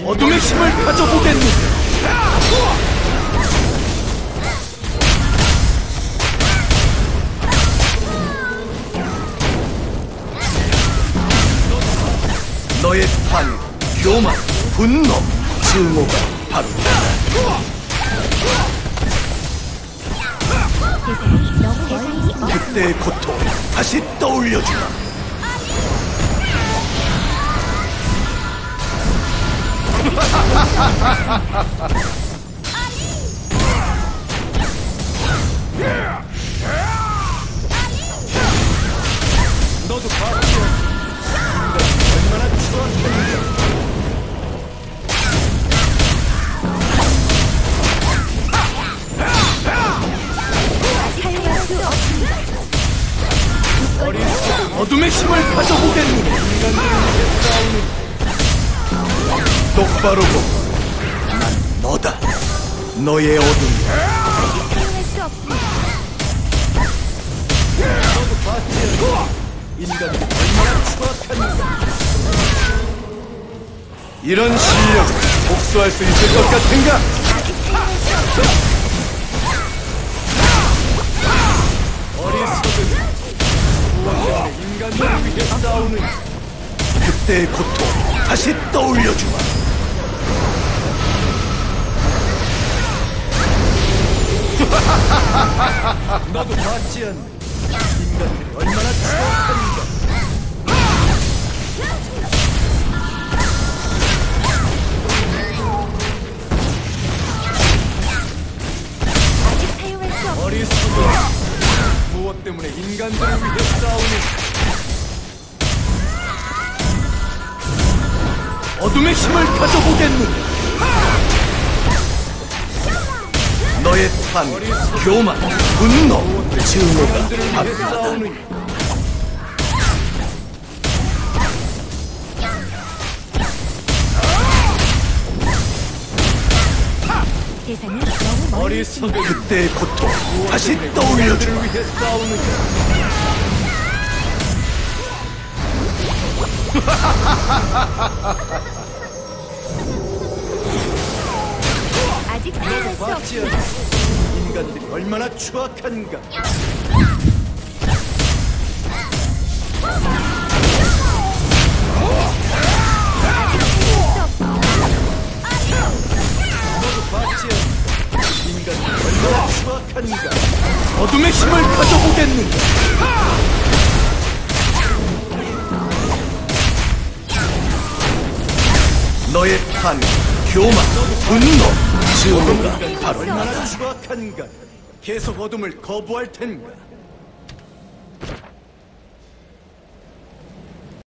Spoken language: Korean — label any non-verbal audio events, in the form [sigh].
어둠의 힘을 가져보겠니? 너의 판, 교만, 분노, 증오가 바로 그때의 고통 다시 떠올려주마. 너도 봤지? 얼마나 추웠는지. 어둠의 힘을 가져보겠니? 똑바로 난 너다. 너의 추악한가 이런 실력 복수할 수 있을 것 같은가? 그때의 고통 다시 떠올려주마 너도 봤지 않니? 인간들이 얼마나 추악한가 아직 수 없습니다. 어리석은 무엇 때문에 인간들을 위해 싸우는 어둠의 힘을 가져보겠느냐 너의 판, 교만, 분노, 증오가 어리석은 그때의 고통 다시 떠올려주마 [laughs] 인간들이 얼마나 추악한가. 추악한가. 어둠의 힘을 가져보겠는가. 너의 판, 교만, 분노, 증오가? 바로 나다 계속 어둠을 거부할 텐가